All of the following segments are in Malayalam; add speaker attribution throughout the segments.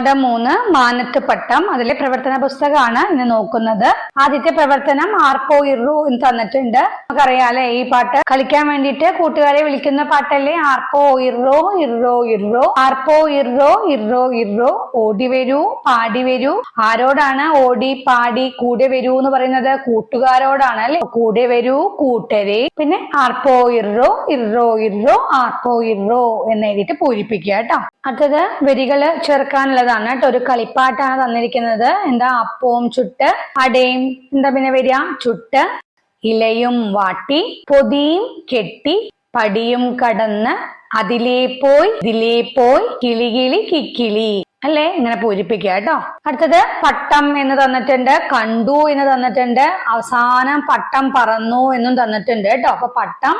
Speaker 1: പാഠം മൂന്ന് മാനത്ത് പട്ടം അതിലെ പ്രവർത്തന പുസ്തകമാണ് ഇന്ന് നോക്കുന്നത്. ആദ്യത്തെ പ്രവർത്തനം ആർപ്പോ ഇറു എന്ന് തന്നിട്ടുണ്ട്. നമുക്കറിയാലേ ഈ പാട്ട് കളിക്കാൻ വേണ്ടിയിട്ട് കൂട്ടുകാരെ വിളിക്കുന്ന പാട്ടല്ലേ? ആർപ്പോ ഇറോ ഇറോ ഇറോ ആർപ്പോ ഇറോ ഇറോ ഇറോ ഓടി വരൂ പാടി വരൂ. ആരോടാണ് ഓടി പാടി കൂടെ വരൂ എന്ന് പറയുന്നത്? കൂട്ടുകാരോടാണ് അല്ലെ? കൂടെ വരൂ കൂട്ടരെ. പിന്നെ ആർപ്പോ ഇറോ ഇറോ ഇറോ ആർപ്പോ ഇറോ എന്ന് എഴുതിയിട്ട് പൂരിപ്പിക്കുക കേട്ടോ. അടുത്തത് വരികൾ ചേർക്കാനുള്ളതാണ് കേട്ടോ. ഒരു കളിപ്പാട്ടാണ് തന്നിരിക്കുന്നത്. എന്താ അപ്പവും ചുട്ട് അടയും എന്താ പിന്നെ വരിക? ചുട്ട് ഇലയും വാട്ടി പൊതിയും കെട്ടി പടിയും കടന്ന് അതിലേ പോയി ഇതിലേ പോയി കിളികിളി കിക്കിളി അല്ലേ? ഇങ്ങനെ പൂരിപ്പിക്കുക കേട്ടോ. അടുത്തത് പട്ടം എന്ന് തന്നിട്ടുണ്ട് കണ്ടു എന്ന് തന്നിട്ടുണ്ട് അവസാനം പട്ടം പറന്നു എന്നും തന്നിട്ടുണ്ട് കേട്ടോ. അപ്പൊ പട്ടം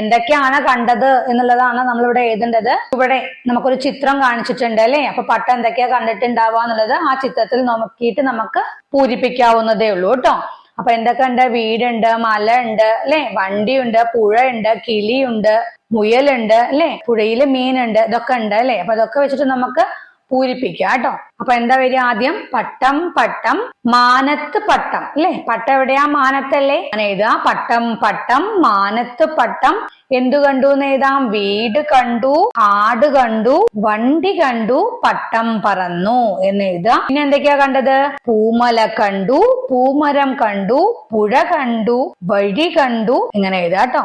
Speaker 1: എന്തൊക്കെയാണ് കണ്ടത് എന്നുള്ളതാണ് നമ്മളിവിടെ എഴുതേണ്ടത്. ഇവിടെ നമുക്കൊരു ചിത്രം കാണിച്ചിട്ടുണ്ട് അല്ലെ? അപ്പൊ പട്ടം എന്തൊക്കെയാ കണ്ടിട്ടുണ്ടാവുക എന്നുള്ളത് ആ ചിത്രത്തിൽ നോക്കിയിട്ട് നമുക്ക് പൂരിപ്പിക്കാവുന്നതേ ഉള്ളൂ കേട്ടോ. അപ്പൊ എന്തൊക്കെ ഉണ്ട്? വീടുണ്ട് മല ഉണ്ട് അല്ലെ? വണ്ടിയുണ്ട് പുഴയുണ്ട് കിളിയുണ്ട് മുയലുണ്ട് അല്ലെ? പുഴയിൽ മീനുണ്ട് ഇതൊക്കെ ഉണ്ട് അല്ലെ? അപ്പൊ അതൊക്കെ വെച്ചിട്ട് നമുക്ക് പൂരിപ്പിക്കുക കേട്ടോ. അപ്പൊ എന്താ വരിക ആദ്യം? പട്ടം പട്ടം മാനത്ത് പട്ടം. അല്ലെ? പട്ടം എവിടെയാ? മാനത്തല്ലേ? അങ്ങനെ എഴുതാ പട്ടം പട്ടം മാനത്ത് പട്ടം. എന്തു കണ്ടു എന്ന് എഴുതാം? വീട് കണ്ടു ആട് കണ്ടു വണ്ടി കണ്ടു പട്ടം പറന്നു എന്ന് എഴുതാം പിന്നെ എന്തൊക്കെയാ കണ്ടത്? പൂമല കണ്ടു പൂമരം കണ്ടു പുഴ കണ്ടു വഴി കണ്ടു. ഇങ്ങനെ എഴുതുക കേട്ടോ.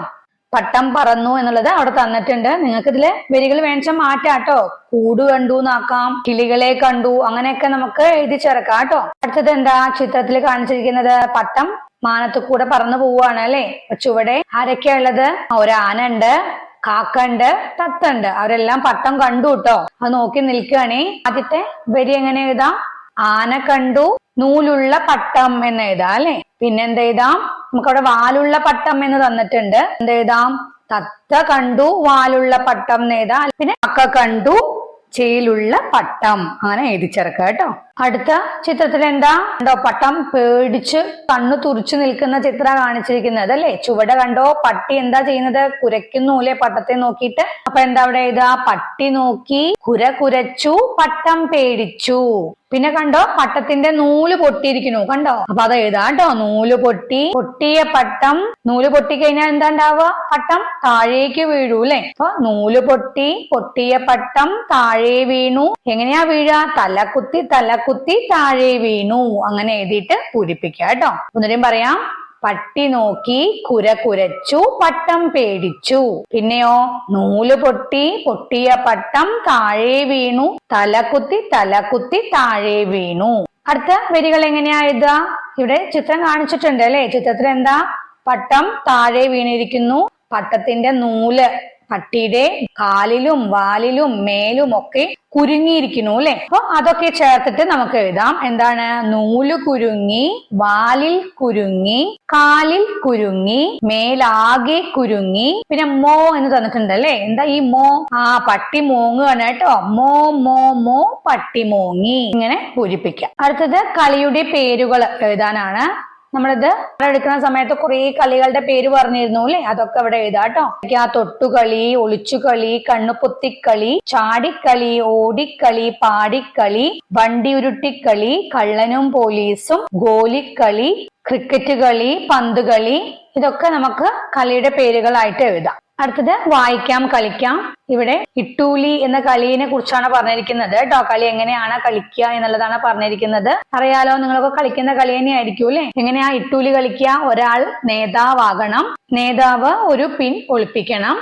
Speaker 1: പട്ടം പറന്നു എന്നുള്ളത് അവിടെ തന്നിട്ടുണ്ട്. നിങ്ങൾക്ക് ഇതിൽ വരികൾ വേണിച്ച മാറ്റാട്ടോ. കൂട് കണ്ടു എന്നാക്കാം. കിളികളെ കണ്ടു. അങ്ങനെയൊക്കെ നമുക്ക് എഴുതി ചേർക്കാം കേട്ടോ. അടുത്തത് എന്താ? ചിത്രത്തിൽ കാണിച്ചിരിക്കുന്നത് പട്ടം മാനത്തു കൂടെ പറന്നു പോവുകയാണ് അല്ലെ? ചുവടെ ആരൊക്കെയാ ഉള്ളത്? ഒരു ആന ഉണ്ട് കാക്കണ്ട് തത്തണ്ട് അവരെല്ലാം പട്ടം കണ്ടു കേട്ടോ. അത് നോക്കി നിൽക്കുകയാണേ. ആദ്യത്തെ വരി എങ്ങനെ എഴുതാം? ആന കണ്ടു നൂലുള്ള പട്ടം എന്ന് എഴുതാം അല്ലെ? പിന്നെ എന്ത് എഴുതാം? നമുക്കവിടെ വാലുള്ള പട്ടം എന്ന് തന്നിട്ടുണ്ട്. എന്ത് എഴുതാം? തത്ത കണ്ടു വാലുള്ള പട്ടം എന്ന് എഴുതാം. പിന്നെ അക്ക കണ്ടു ചേലുള്ള പട്ടം. അങ്ങനെ എഴുതിച്ചേർക്കാം കേട്ടോ. അടുത്ത ചിത്രത്തിൽ എന്താ കണ്ടോ പട്ടം പേടിച്ച് കണ്ണു തുറിച്ചു നിൽക്കുന്ന ചിത്ര കാണിച്ചിരിക്കുന്നത് അല്ലേ? ചുവടെ കണ്ടോ പട്ടി എന്താ ചെയ്യുന്നത്? കുരയ്ക്കുന്നു അല്ലെ പട്ടത്തെ നോക്കിയിട്ട്? അപ്പൊ എന്താ അവിടെ ഇതാ പട്ടി നോക്കി കുര കുരച്ചു പട്ടം പേടിച്ചു. പിന്നെ കണ്ടോ പട്ടത്തിന്റെ നൂൽ പൊട്ടിയിരിക്കുന്നു. കണ്ടോ? അപ്പൊ അത് എഴുതാട്ടോ നൂൽ പൊട്ടി പൊട്ടിയ പട്ടം. നൂൽ പൊട്ടി കഴിഞ്ഞാൽ എന്താ ഉണ്ടാവുക? പട്ടം താഴേക്ക് വീഴൂ അല്ലെ? അപ്പൊ നൂൽ പൊട്ടി പൊട്ടിയ പട്ടം താഴെ വീണു. എങ്ങനെയാ വീഴ? തലക്കുത്തി തലക്കുത്തി താഴെ വീണു. അങ്ങനെ എഴുതിയിട്ട് പൂരിപ്പിക്കുക കേട്ടോ. ഒന്നുകൂടെയും പറയാം. പട്ടി നോക്കി കുര കുരച്ചു പട്ടം പേടിച്ചു. പിന്നെയോ നൂൽ പൊട്ടി പൊട്ടിയ പട്ടം താഴെ വീണു. തലകുത്തി തലകുത്തി താഴെ വീണു. അടുത്ത വരികൾ എങ്ങനെയാ എഴുതുക? ഇവിടെ ചിത്രം കാണിച്ചിട്ടുണ്ട് അല്ലെ? ചിത്രത്തിൽ എന്താ പട്ടം താഴെ വീണിരിക്കുന്നു. പട്ടത്തിന്റെ നൂൽ. പട്ടിയുടെ കാലിലും വാലിലും മേലും ഒക്കെ കുരുങ്ങിയിരിക്കുന്നു അല്ലെ? അപ്പൊ അതൊക്കെ ചേർത്തിട്ട് നമുക്ക് എഴുതാം. എന്താണ്? നൂൽ കുരുങ്ങി വാലിൽ കുരുങ്ങി കാലിൽ കുരുങ്ങി മേലാകെ കുരുങ്ങി. പിന്നെ മോ എന്ന് തന്നിട്ടുണ്ട് അല്ലെ? എന്താ ഈ മോ? ആ പട്ടി മോങ്ങുകയാണ് കേട്ടോ. മോ മോ മോ പട്ടി മോങ്ങി. ഇങ്ങനെ പൂരിപ്പിക്കാം. അടുത്തത് കളിയുടെ പേരുകൾ എഴുതാനാണ്. നമ്മളിത് എടുക്കുന്ന സമയത്ത് കുറെ കളികളുടെ പേര് പറഞ്ഞിരുന്നു അല്ലെ? അതൊക്കെ ഇവിടെ എഴുതാട്ടോ ആ തൊട്ടുകളി ഒളിച്ചുകളി കണ്ണുപൊത്തിക്കളി ചാടിക്കളി ഓടിക്കളി പാടിക്കളി വണ്ടി ഉരുട്ടിക്കളി കള്ളനും പോലീസും ഗോലിക്കളി ക്രിക്കറ്റ് കളി പന്ത് കളി ഇതൊക്കെ നമുക്ക് കളിയുടെ പേരുകളായിട്ട് എഴുതാം. അടുത്തത് വായിക്കാം കളിക്കാം. ഇവിടെ ഇട്ടൂലി എന്ന കളിയെ കുറിച്ചാണ് പറഞ്ഞിരിക്കുന്നത്. കേട്ടോ കളി എങ്ങനെയാണ് കളിക്കുക എന്നുള്ളതാണ് പറഞ്ഞിരിക്കുന്നത്. അറിയാലോ നിങ്ങളൊക്കെ കളിക്കുന്ന കളി തന്നെയായിരിക്കും അല്ലെ? എങ്ങനെയാ ഇട്ടൂലി കളിക്കുക? ഒരാൾ നേതാവാകണം. നേതാവ് ഒരു പിൻ ഒളിപ്പിക്കണം.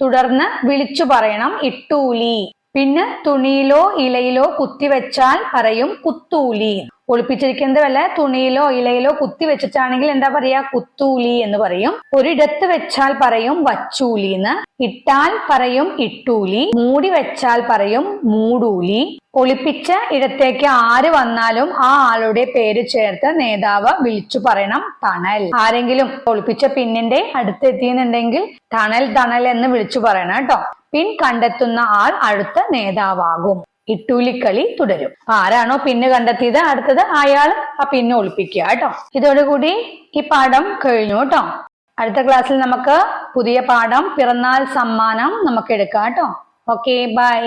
Speaker 1: തുടർന്ന് വിളിച്ചു പറയണം ഇട്ടൂലി. പിന്നെ തുണിയിലോ ഇലയിലോ കുത്തിവെച്ചാൽ പറയും കുത്തൂലി. ഒളിപ്പിച്ചിരിക്കുന്നത് വല്ല തുണിയിലോ ഇലയിലോ കുത്തി വെച്ചിട്ടാണെങ്കിൽ എന്താ പറയാ? കുത്തൂലി എന്ന് പറയും. ഒരിടത്ത് വെച്ചാൽ പറയും വച്ചൂലി എന്ന്. ഇട്ടാൽ പറയും ഇട്ടൂലി. മൂടി വെച്ചാൽ പറയും മൂടൂലി. ഒളിപ്പിച്ച ഇടത്തേക്ക് ആര് വന്നാലും ആ ആളുടെ പേര് ചേർത്ത് നേതാവ് വിളിച്ചു പറയണം തണൽ. ആരെങ്കിലും ഒളിപ്പിച്ച പിന്നിന്റെ അടുത്തെത്തിയെന്നുണ്ടെങ്കിൽ തണൽ തണൽ എന്ന് വിളിച്ചു പറയണം കേട്ടോ. പിൻ കണ്ടെത്തുന്ന ആൾ അടുത്ത നേതാവാകും. ഇട്ടൂലിക്കളി തുടരും. ആരാണോ പിന്ന് കണ്ടെത്തിയത്? അടുത്തത് അയാൾ ആ പിന്ന് ഒളിപ്പിക്കുക കേട്ടോ. ഇതോടുകൂടി ഈ പാഠം കഴിഞ്ഞു കേട്ടോ. അടുത്ത ക്ലാസ്സിൽ നമുക്ക് പുതിയ പാഠം പിറന്നാൾ സമ്മാനം നമുക്ക് എടുക്കാം കേട്ടോ. Okay bye